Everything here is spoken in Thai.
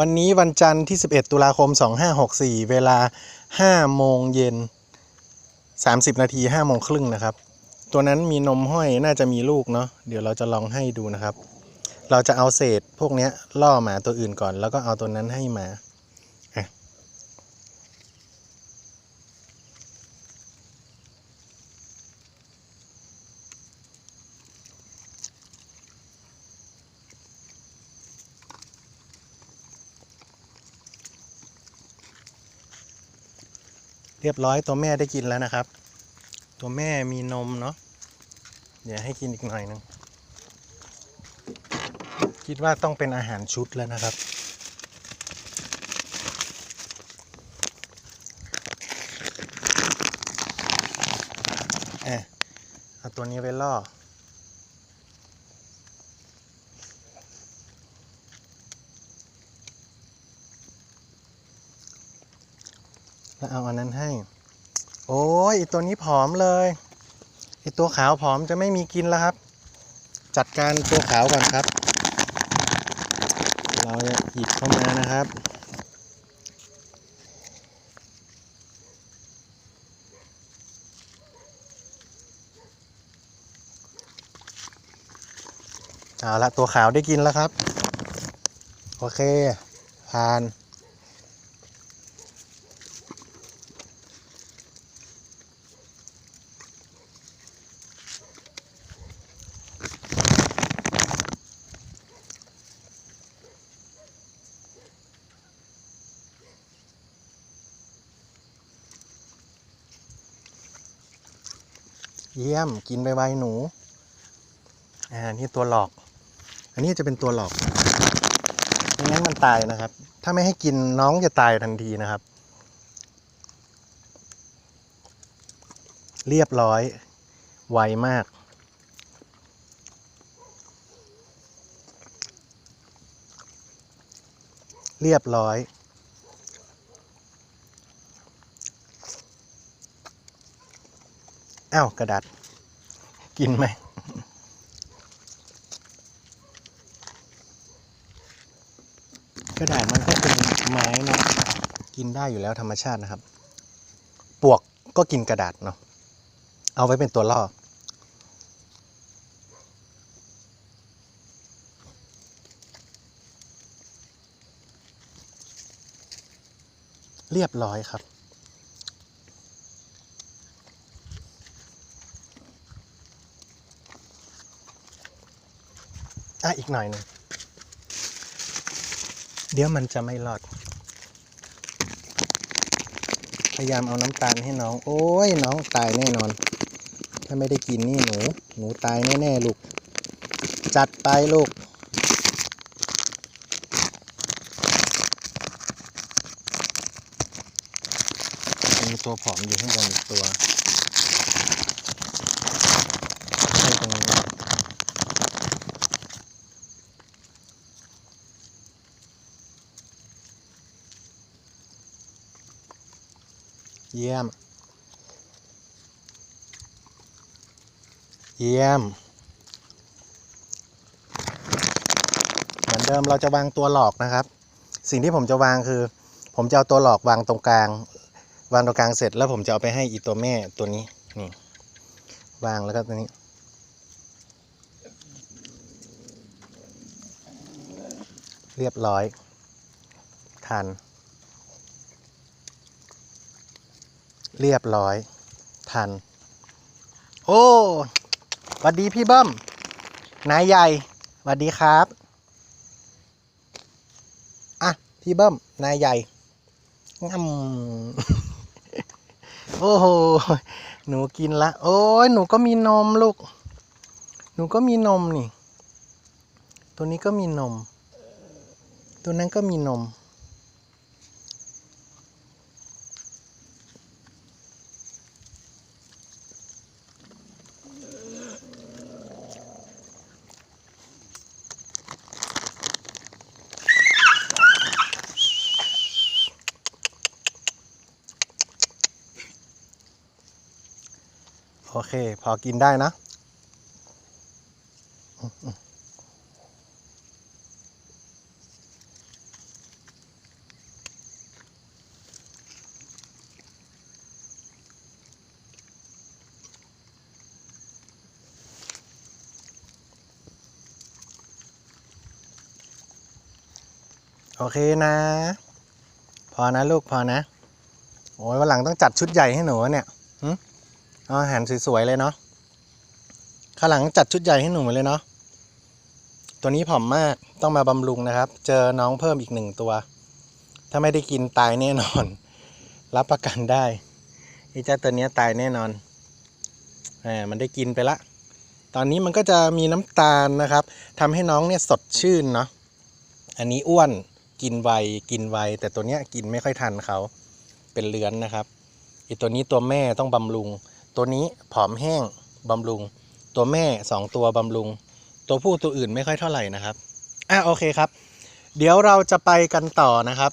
วันนี้วันจันทร์ที่ 11 ตุลาคม 2564 เวลา 5 โมงเย็น 30 นาที 5 โมงครึ่งนะครับ ตัวนั้นมีนมห้อยน่าจะมีลูกเนาะ เดี๋ยวเราจะลองให้ดูนะครับ เราจะเอาเศษพวกนี้ล่อหมาตัวอื่นก่อน แล้วก็เอาตัวนั้นให้หมา เรียบร้อยตัวแม่ได้กินแล้วนะครับ ตัวแม่มีนมเนาะเดี๋ยวให้กินอีกหน่อยหนึงคิดว่าต้องเป็นอาหารชุดแล้วนะครับ เออเอาตัวนี้ไปล่อ แล้วเอาอันนั้นให้ โอ้ยอ้ตัวนี้ผอมเลยไอตัวขาวผอมจะไม่มีกินแล้วครับ จัดการตัวขาวก่อนครับ เราจะหยิบเข้ามานะครับเอาละตัวขาวได้กินแล้วครับ โอเค ผ่าน เยี่ยมกินไปไวๆหนู อ่า นี่ตัวหลอก อันนี้จะเป็นตัวหลอกไม่งั้นมันตายนะครับ ถ้าไม่ให้กินน้องจะตายทันทีนะครับ เรียบร้อย ไวมาก เรียบร้อย อ้าวกระดาษ กินไหมกระดาษมันก็เป็นไม้นะกินได้อยู่แล้วธรรมชาตินะครับ ปวกก็กินกระดาษเนาะเอาไว้เป็นตัวล่อเรียบร้อยครับ อะอีกหน่อยหนึงเดี๋ยวมันจะไม่รอด พยายามเอาน้ำตาลให้น้อง โอ้ยน้องตายแน่นอน ถ้าไม่ได้กินนี่หนู หนูตายแน่ๆลูก จัดไปลูกมีตัวผอมอยู่ข้างบนอีกตัวให้ตรงนี้ เยี่ยม เยี่ยม เหมือนเดิมเราจะวางตัวหลอกนะครับ สิ่งที่ผมจะวางคือ ผมจะเอาตัวหลอกวางตรงกลาง วางตรงกลางเสร็จแล้วผมจะเอาไปให้อีตัวแม่ตัวนี้นี่วางแล้วก็ตัวนี้เรียบร้อย ทัน เรียบร้อย ทัน โอ้หวัสดีพี่เบิ้มนายใหญ่หวัสดีครับ อะ พี่เบิ้มนายใหญ่งำโอ้โหหนูกินละ โอ้ยหนูก็มีนมลูก หนูก็มีนมนี่ ตัวนี้ก็มีนม ตัวนั้นก็มีนม โอเค พอกินได้นะ โอเคนะ พอนะลูกพอนะ โอ้ยวันหลังต้องจัดชุดใหญ่ให้หนูเนี่ย อาหารสวยๆเลยเนาะข้างหลังจัดชุดใหญ่ให้หนูเลยเนาะตัวนี้ผอมมากต้องมาบำรุงนะครับ เจอน้องเพิ่มอีกหนึ่งตัว ถ้าไม่ได้กินตายแน่นอน รับประกันได้ไอ้เจ้าตัวนี้ตายแน่นอนแหมมันได้กินไปละ ตอนนี้มันก็จะมีน้ำตาลนะครับทำให้น้องเนี่ยสดชื่นเนาะอันนี้อ้วนกินไวกินไวแต่ตัวเนี้ยกินไม่ค่อยทันเขาเป็นเลือนนะครับไอีตัวนี้ตัวแม่ต้องบำรุง ตัวนี้ผอมแห้งบำรุง ตัวแม่สองตัวบำรุง ตัวผู้ตัวอื่นไม่ค่อยเท่าไหร่นะครับอะโอเคครับ เดี๋ยวเราจะไปกันต่อนะครับ